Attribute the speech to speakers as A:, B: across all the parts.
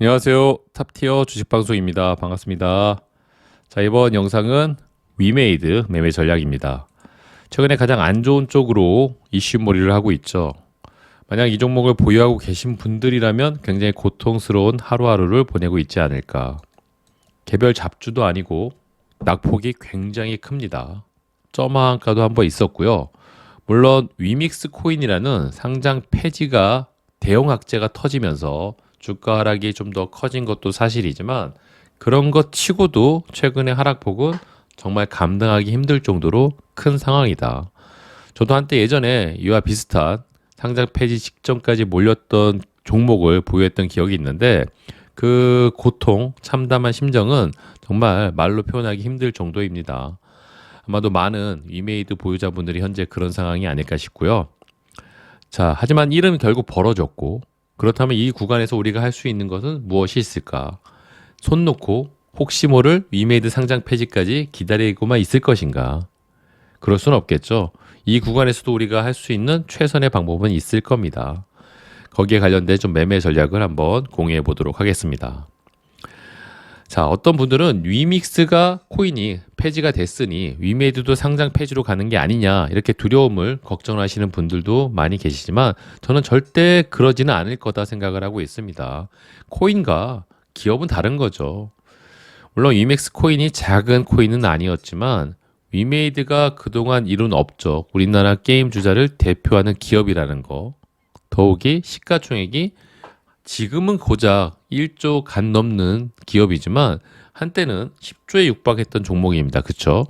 A: 안녕하세요. 탑티어 주식방송입니다. 반갑습니다. 자, 이번 영상은 위메이드 매매 전략입니다. 최근에 가장 안 좋은 쪽으로 이슈몰이를 하고 있죠. 만약 이 종목을 보유하고 계신 분들이라면 굉장히 고통스러운 하루하루를 보내고 있지 않을까. 개별 잡주도 아니고 낙폭이 굉장히 큽니다. 점화한가도 한번 있었고요. 물론 위믹스 코인이라는 상장 폐지가 대형 악재가 터지면서 주가 하락이 좀 더 커진 것도 사실이지만 그런 것 치고도 최근의 하락폭은 정말 감당하기 힘들 정도로 큰 상황이다. 저도 한때 예전에 이와 비슷한 상장 폐지 직전까지 몰렸던 종목을 보유했던 기억이 있는데 그 고통, 참담한 심정은 정말 말로 표현하기 힘들 정도입니다. 아마도 많은 위메이드 보유자분들이 현재 그런 상황이 아닐까 싶고요. 자, 하지만 일은 결국 벌어졌고 그렇다면 이 구간에서 우리가 할 수 있는 것은 무엇이 있을까? 손 놓고 혹시 모를 위메이드 상장 폐지까지 기다리고만 있을 것인가? 그럴 수는 없겠죠. 이 구간에서도 우리가 할 수 있는 최선의 방법은 있을 겁니다. 거기에 관련된 좀 매매 전략을 한번 공유해 보도록 하겠습니다. 자, 어떤 분들은 위믹스가 코인이 폐지가 됐으니 위메이드도 상장 폐지로 가는 게 아니냐 이렇게 두려움을 걱정하시는 분들도 많이 계시지만 저는 절대 그러지는 않을 거다 생각을 하고 있습니다. 코인과 기업은 다른 거죠. 물론 위맥스 코인이 작은 코인은 아니었지만 위메이드가 그동안 이룬 업적, 우리나라 게임 주자를 대표하는 기업이라는 거, 더욱이 시가총액이 지금은 고작 1조 간 넘는 기업이지만 한때는 10조에 육박했던 종목입니다. 그쵸?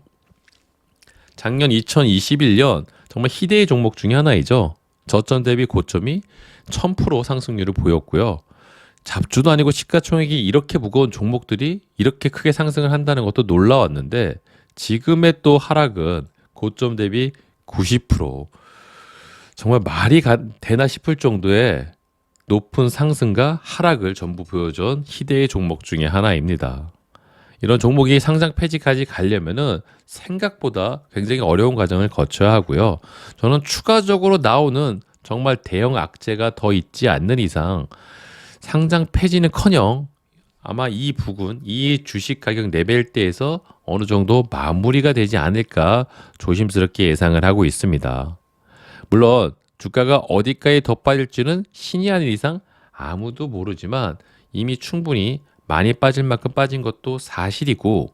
A: 작년 2021년 정말 희대의 종목 중에 하나이죠. 저점 대비 고점이 1000% 상승률을 보였고요. 잡주도 아니고 시가총액이 이렇게 무거운 종목들이 이렇게 크게 상승을 한다는 것도 놀라웠는데 지금의 또 하락은 고점 대비 90% 정말 말이 가, 되나 싶을 정도의 높은 상승과 하락을 전부 보여준 희대의 종목 중에 하나입니다. 이런 종목이 상장 폐지까지 가려면은 생각보다 굉장히 어려운 과정을 거쳐야 하고요. 저는 추가적으로 나오는 정말 대형 악재가 더 있지 않는 이상 상장 폐지는 커녕 아마 이 부분, 이 주식 가격 레벨대에서 어느 정도 마무리가 되지 않을까 조심스럽게 예상을 하고 있습니다. 물론 주가가 어디까지 더 빠질지는 신이 아닌 이상 아무도 모르지만 이미 충분히 많이 빠질 만큼 빠진 것도 사실이고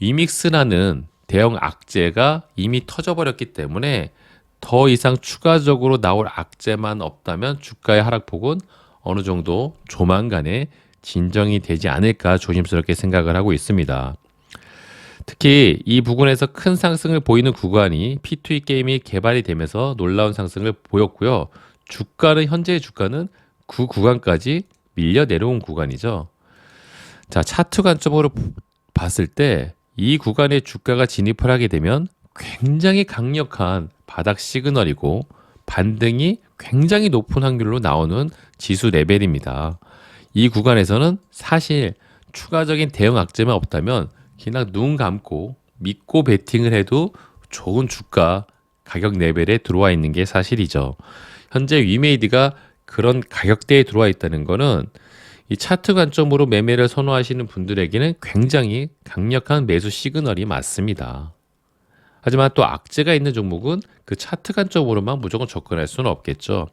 A: 위믹스라는 대형 악재가 이미 터져버렸기 때문에 더 이상 추가적으로 나올 악재만 없다면 주가의 하락폭은 어느 정도 조만간에 진정이 되지 않을까 조심스럽게 생각을 하고 있습니다. 특히 이 부분에서 큰 상승을 보이는 구간이 P2E 게임이 개발이 되면서 놀라운 상승을 보였고요. 주가는 현재의 주가는 그 구간까지 밀려 내려온 구간이죠. 자, 차트 관점으로 봤을 때 이 구간에 주가가 진입을 하게 되면 굉장히 강력한 바닥 시그널이고 반등이 굉장히 높은 확률로 나오는 지수 레벨입니다. 이 구간에서는 사실 추가적인 대응 악재만 없다면 그냥 눈 감고 믿고 베팅을 해도 좋은 주가 가격 레벨에 들어와 있는 게 사실이죠. 현재 위메이드가 그런 가격대에 들어와 있다는 거는 이 차트 관점으로 매매를 선호하시는 분들에게는 굉장히 강력한 매수 시그널이 맞습니다. 하지만 또 악재가 있는 종목은 그 차트 관점으로만 무조건 접근할 수는 없겠죠.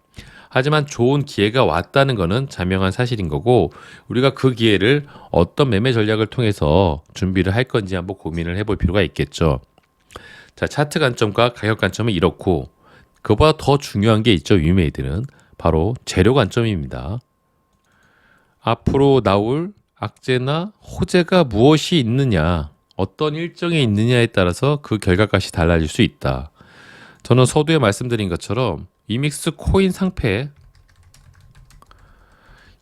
A: 하지만 좋은 기회가 왔다는 것은 자명한 사실인 거고 우리가 그 기회를 어떤 매매 전략을 통해서 준비를 할 건지 한번 고민을 해볼 필요가 있겠죠. 자, 차트 관점과 가격 관점은 이렇고 그보다 더 중요한 게 있죠. 위메이드는 바로 재료 관점입니다. 앞으로 나올 악재나 호재가 무엇이 있느냐 어떤 일정에 있느냐에 따라서 그 결과값이 달라질 수 있다. 저는 서두에 말씀드린 것처럼 이믹스 코인 상패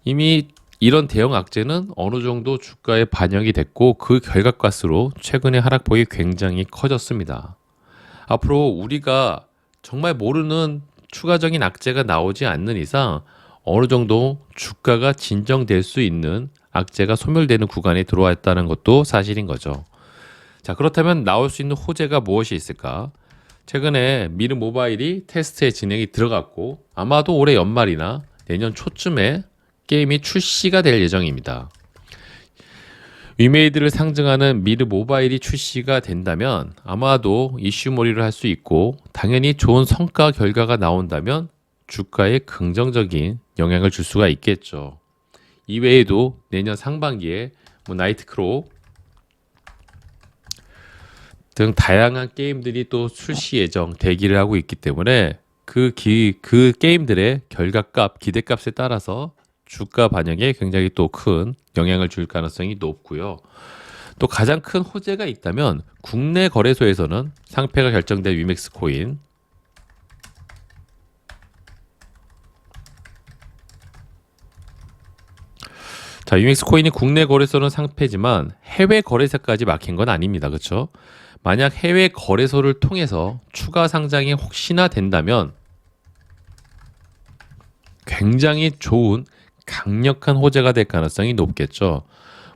A: 이미 이런 대형 악재는 어느 정도 주가에 반영이 됐고 그 결과값으로 최근의 하락폭이 굉장히 커졌습니다. 앞으로 우리가 정말 모르는 추가적인 악재가 나오지 않는 이상 어느 정도 주가가 진정될 수 있는 악재가 소멸되는 구간에 들어왔다는 것도 사실인 거죠. 자, 그렇다면 나올 수 있는 호재가 무엇이 있을까? 최근에 미르 모바일이 테스트에 진행이 들어갔고 아마도 올해 연말이나 내년 초쯤에 게임이 출시가 될 예정입니다. 위메이드를 상징하는 미르 모바일이 출시가 된다면 아마도 이슈몰이를 할 수 있고 당연히 좋은 성과 결과가 나온다면 주가에 긍정적인 영향을 줄 수가 있겠죠. 이외에도 내년 상반기에 뭐 나이트크로 등 다양한 게임들이 또 출시 예정 대기를 하고 있기 때문에 그, 기, 그 게임들의 결과값, 기대값에 따라서 주가 반영에 굉장히 또 큰 영향을 줄 가능성이 높고요. 또 가장 큰 호재가 있다면 국내 거래소에서는 상패가 결정된 위맥스 코인 자, 위맥스 코인이 국내 거래소는 상패지만 해외 거래소까지 막힌 건 아닙니다. 그렇죠? 만약 해외 거래소를 통해서 추가 상장이 혹시나 된다면 굉장히 좋은 강력한 호재가 될 가능성이 높겠죠.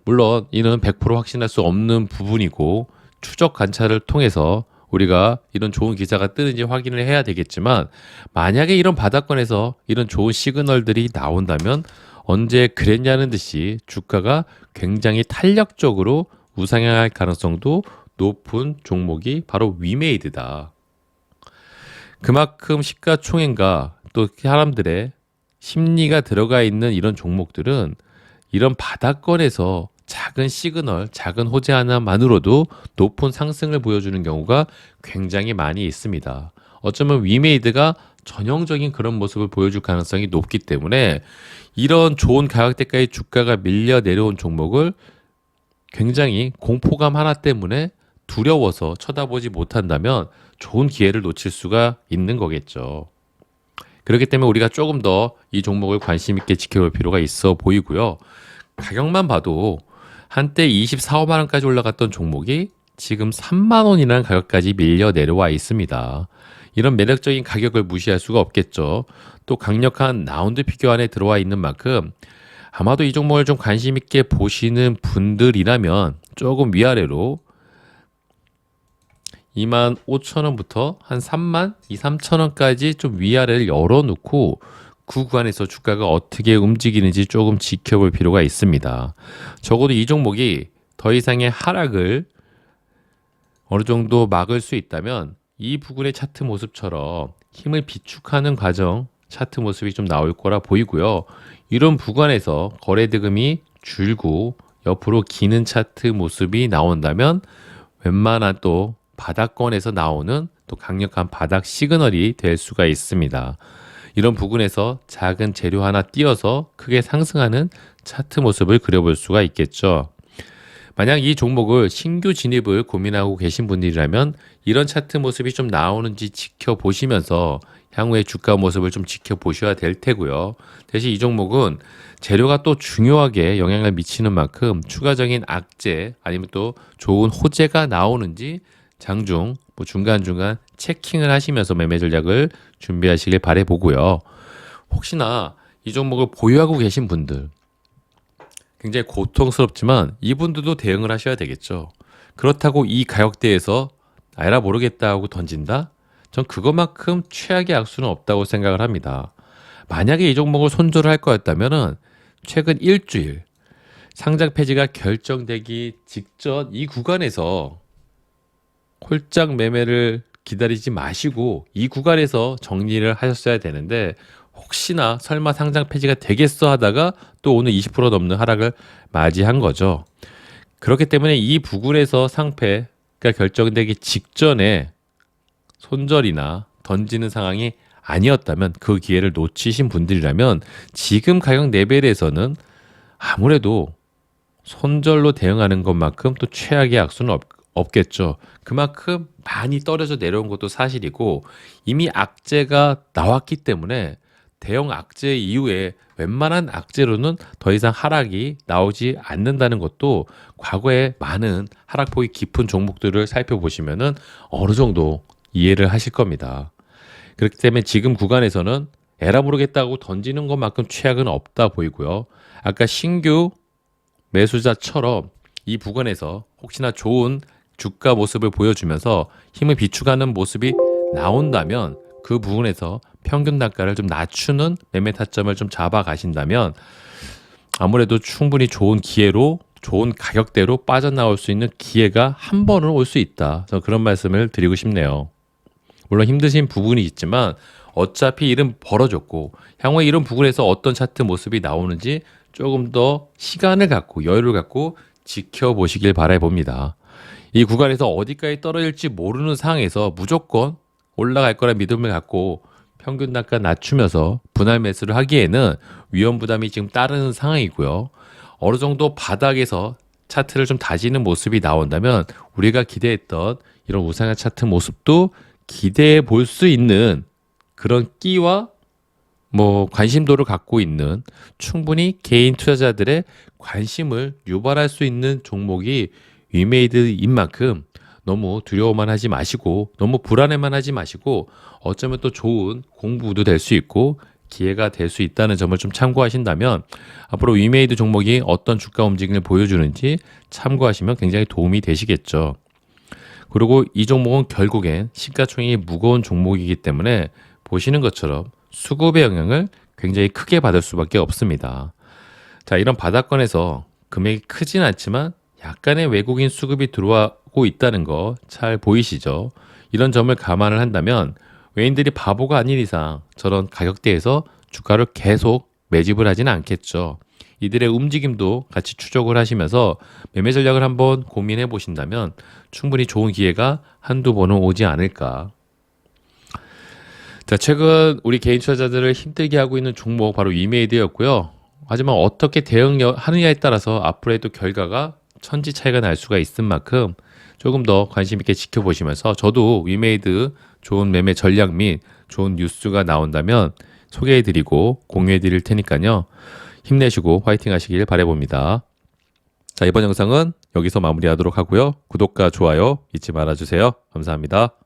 A: 물론 이는 100% 확신할 수 없는 부분이고 추적 관찰을 통해서 우리가 이런 좋은 기사가 뜨는지 확인을 해야 되겠지만 만약에 이런 바닥권에서 이런 좋은 시그널들이 나온다면 언제 그랬냐는 듯이 주가가 굉장히 탄력적으로 우상향할 가능성도 높은 종목이 바로 위메이드다. 그만큼 시가총액과 또 사람들의 심리가 들어가 있는 이런 종목들은 이런 바닥권에서 작은 시그널, 작은 호재 하나만으로도 높은 상승을 보여주는 경우가 굉장히 많이 있습니다. 어쩌면 위메이드가 전형적인 그런 모습을 보여줄 가능성이 높기 때문에 이런 좋은 가격대까지 주가가 밀려 내려온 종목을 굉장히 공포감 하나 때문에 두려워서 쳐다보지 못한다면 좋은 기회를 놓칠 수가 있는 거겠죠. 그렇기 때문에 우리가 조금 더 이 종목을 관심 있게 지켜볼 필요가 있어 보이고요. 가격만 봐도 한때 24, 5만 원까지 올라갔던 종목이 지금 3만 원이라는 가격까지 밀려 내려와 있습니다. 이런 매력적인 가격을 무시할 수가 없겠죠. 또 강력한 라운드 피규어 안에 들어와 있는 만큼 아마도 이 종목을 좀 관심 있게 보시는 분들이라면 조금 위아래로 2만 5천 원부터 한 3만 2, 3천 원까지 좀 위아래를 열어놓고 그 구간에서 주가가 어떻게 움직이는지 조금 지켜볼 필요가 있습니다. 적어도 이 종목이 더 이상의 하락을 어느 정도 막을 수 있다면 이 부분의 차트 모습처럼 힘을 비축하는 과정 차트 모습이 좀 나올 거라 보이고요. 이런 구간에서 거래 대금이 줄고 옆으로 기는 차트 모습이 나온다면 웬만한 또 바닥권에서 나오는 또 강력한 바닥 시그널이 될 수가 있습니다. 이런 부분에서 작은 재료 하나 띄어서 크게 상승하는 차트 모습을 그려볼 수가 있겠죠. 만약 이 종목을 신규 진입을 고민하고 계신 분들이라면 이런 차트 모습이 좀 나오는지 지켜보시면서 향후의 주가 모습을 좀 지켜보셔야 될 테고요. 대신 이 종목은 재료가 또 중요하게 영향을 미치는 만큼 추가적인 악재 아니면 또 좋은 호재가 나오는지 장중 뭐 중간중간 체킹을 하시면서 매매 전략을 준비하시길 바래보고요. 혹시나 이 종목을 보유하고 계신 분들 굉장히 고통스럽지만 이분들도 대응을 하셔야 되겠죠. 그렇다고 이 가격대에서 알아 모르겠다 하고 던진다? 전 그것만큼 최악의 악수는 없다고 생각을 합니다. 만약에 이 종목을 손절을 할 거였다면은 최근 일주일 상장 폐지가 결정되기 직전 이 구간에서 홀짝 매매를 기다리지 마시고 이 구간에서 정리를 하셨어야 되는데 혹시나 설마 상장 폐지가 되겠어 하다가 또 오늘 20% 넘는 하락을 맞이한 거죠. 그렇기 때문에 이 부분에서 상패가 결정되기 직전에 손절이나 던지는 상황이 아니었다면 그 기회를 놓치신 분들이라면 지금 가격 레벨에서는 아무래도 손절로 대응하는 것만큼 또 최악의 악수는 없, 없겠죠. 그만큼 많이 떨어져 내려온 것도 사실이고 이미 악재가 나왔기 때문에 대형 악재 이후에 웬만한 악재로는 더 이상 하락이 나오지 않는다는 것도 과거에 많은 하락폭이 깊은 종목들을 살펴보시면은 어느 정도 이해를 하실 겁니다. 그렇기 때문에 지금 구간에서는 에라 모르겠다고 던지는 것만큼 최악은 없다 보이고요. 아까 신규 매수자처럼 이 부근에서 혹시나 좋은 주가 모습을 보여주면서 힘을 비축하는 모습이 나온다면 그 부분에서 평균 단가를 좀 낮추는 매매 타점을 좀 잡아 가신다면 아무래도 충분히 좋은 기회로 좋은 가격대로 빠져나올 수 있는 기회가 한 번은 올 수 있다. 저는 그런 말씀을 드리고 싶네요. 물론 힘드신 부분이 있지만 어차피 일은 벌어졌고 향후에 이런 부분에서 어떤 차트 모습이 나오는지 조금 더 시간을 갖고 여유를 갖고 지켜보시길 바라봅니다. 이 구간에서 어디까지 떨어질지 모르는 상황에서 무조건 올라갈 거라 믿음을 갖고 평균 단가 낮추면서 분할 매수를 하기에는 위험 부담이 지금 따르는 상황이고요. 어느 정도 바닥에서 차트를 좀 다지는 모습이 나온다면 우리가 기대했던 이런 우상향 차트 모습도 기대해 볼 수 있는 그런 끼와 뭐 관심도를 갖고 있는 충분히 개인 투자자들의 관심을 유발할 수 있는 종목이 위메이드인 만큼 너무 두려워만 하지 마시고 너무 불안해만 하지 마시고 어쩌면 또 좋은 공부도 될 수 있고 기회가 될 수 있다는 점을 좀 참고하신다면 앞으로 위메이드 종목이 어떤 주가 움직임을 보여주는지 참고하시면 굉장히 도움이 되시겠죠. 그리고 이 종목은 결국엔 시가총액이 무거운 종목이기 때문에 보시는 것처럼 수급의 영향을 굉장히 크게 받을 수밖에 없습니다. 자, 이런 바닥권에서 금액이 크진 않지만 약간의 외국인 수급이 들어 오고 있다는 거 잘 보이시죠? 이런 점을 감안을 한다면 외인들이 바보가 아닌 이상 저런 가격대에서 주가를 계속 매집을 하지는 않겠죠. 이들의 움직임도 같이 추적을 하시면서 매매 전략을 한번 고민해 보신다면 충분히 좋은 기회가 한두 번은 오지 않을까. 자, 최근 우리 개인 투자자들을 힘들게 하고 있는 종목 바로 이메이드였고요. 하지만 어떻게 대응하느냐에 따라서 앞으로의 또 결과가 천지 차이가 날 수가 있을 만큼 조금 더 관심 있게 지켜보시면서 저도 위메이드 좋은 매매 전략 및 좋은 뉴스가 나온다면 소개해드리고 공유해드릴 테니까요. 힘내시고 화이팅 하시길 바라봅니다. 자, 이번 영상은 여기서 마무리하도록 하고요. 구독과 좋아요 잊지 말아주세요. 감사합니다.